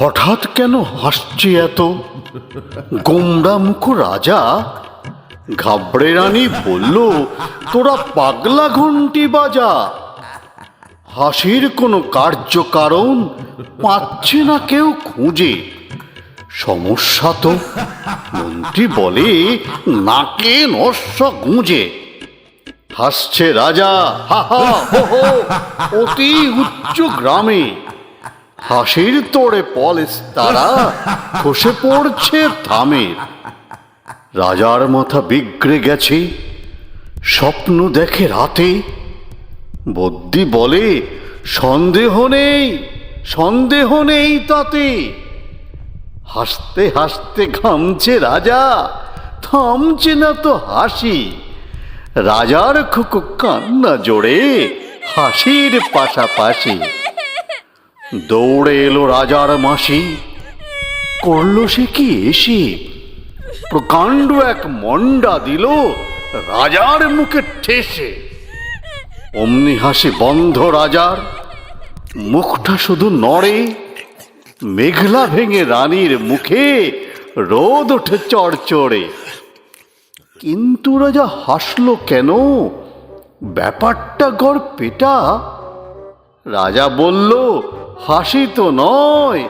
হঠাৎ কেন হাসছে এত? গোমরা মুখ রাজা? ঘাবড়ে রানী বলল, তোরা পাগলা ঘন্টি বাজা। হাসির কোনো কার্যকারণ পাচ্ছে না কেউ খুঁজে। সমস্যা তো। মন্ত্রী বলে, নাকে নস্য গুঁজে। হাসছে রাজা হো হো, অতি উচ্চ গ্রামে। হাসির তোড়ে পলেস তারা, খসে পড়ছে থামের। রাজার মাথা বিগড়ে গেছে, স্বপ্ন দেখে রাতে। বদ্যি বলে, সন্দেহ নেই সন্দেহ নেই তাতে। হাসতে হাসতে ঘামছে রাজা, থামছে না তো হাসি। রাজার খুকু কান্না জোড়ে হাসির পাশাপাশি। দৌড়ে এলো রাজার মাসি। করল সে কি এসে? প্রকাণ্ড এক মন্ডা দিল রাজার মুখে ঠেসে। অমনি হাসি বন্ধ রাজার। মুখটা শুধু নড়ে, মেঘলা ভেঙে রানীর মুখে রোদ ওঠে চড়চড়ে। কিন্তু রাজা হাসলো কেন? ব্যাপারটা গড় পেটা। রাজা বলল হাসি তো নয়,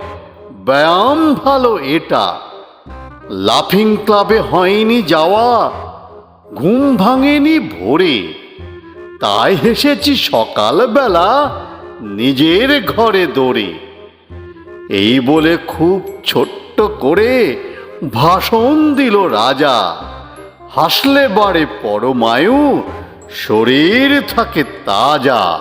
ব্যায়াম ভালো এটা। লাফিং ক্লাবে হয়নি যাওয়া, ঘুম ভাঙেনি ভোরে। তাই হেসেছি সকালবেলা নিজের ঘরে দৌড়ে। এই বলে খুব ছোট্ট করে ভাষণ দিল রাজা। হাসলে বাড়ে পরমায়ু, শরীর থাকে তাজা।